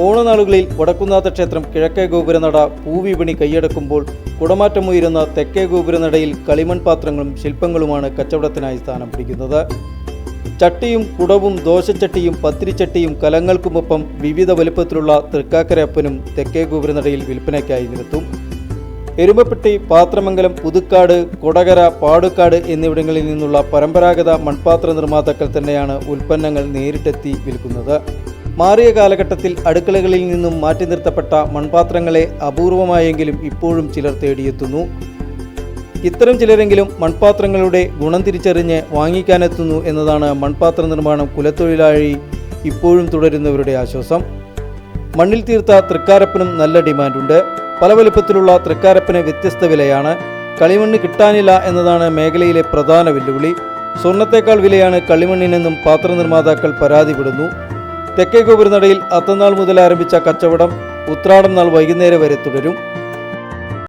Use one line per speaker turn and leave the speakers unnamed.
ഓണനാളുകളിൽ വടക്കുന്നാഥ ക്ഷേത്രം കിഴക്കേ ഗോപുരനട പൂവിപണി കൈയടക്കുമ്പോൾ കുടമാറ്റമുയരുന്ന തെക്കേ ഗോപുരനടയിൽ കളിമൺ പാത്രങ്ങളും ശില്പങ്ങളുമാണ് കച്ചവടത്തിനായി സ്ഥാനം പിടിക്കുന്നത്. ചട്ടിയും കുടവും ദോശച്ചട്ടിയും പത്തിരിച്ചട്ടിയും കലങ്ങൾക്കുമൊപ്പം വിവിധ വലുപ്പത്തിലുള്ള തൃക്കാക്കരയപ്പനും തെക്കേ ഗോപുരനടയിൽ വിൽപ്പനയ്ക്കായി നിർത്തും എരുമപ്പെട്ടി പാത്രമംഗലം പുതുക്കാട് കൊടകര പാടുക്കാട് എന്നിവിടങ്ങളിൽ നിന്നുള്ള പരമ്പരാഗത മൺപാത്ര നിർമ്മാതാക്കൾ തന്നെയാണ് ഉൽപ്പന്നങ്ങൾ നേരിട്ടെത്തി വിൽക്കുന്നത്. മാറിയ കാലഘട്ടത്തിൽ അടുക്കളകളിൽ നിന്നും മാറ്റി നിർത്തപ്പെട്ട മൺപാത്രങ്ങളെ അപൂർവമായെങ്കിലും ഇപ്പോഴും ചിലർ തേടിയെത്തുന്നു. ഇത്തരം ചിലരെങ്കിലും മൺപാത്രങ്ങളുടെ ഗുണം തിരിച്ചറിഞ്ഞ് വാങ്ങിക്കാനെത്തുന്നു എന്നതാണ് മൺപാത്ര നിർമ്മാണം കുലത്തൊഴിലാളി ഇപ്പോഴും തുടരുന്നവരുടെ ആശ്വാസം. മണ്ണിൽ തീർത്ത തൃക്കാരപ്പനും നല്ല ഡിമാൻഡുണ്ട്. പല വലുപ്പത്തിലുള്ള തൃക്കാരപ്പന് വ്യത്യസ്ത വിലയാണ്. കളിമണ്ണ് കിട്ടാനില്ല എന്നതാണ് മേഖലയിലെ പ്രധാന വെല്ലുവിളി. സ്വർണത്തേക്കാൾ വിലയാണ് കളിമണ്ണിനെന്നും പാത്ര നിർമ്മാതാക്കൾ പരാതിപ്പെടുന്നു. തെക്കേ ഗോപുരനടയിൽ അത്തനാൾ മുതൽ ആരംഭിച്ച കച്ചവടം ഉത്രാടം നാൾ വൈകുന്നേരം വരെ തുടരും.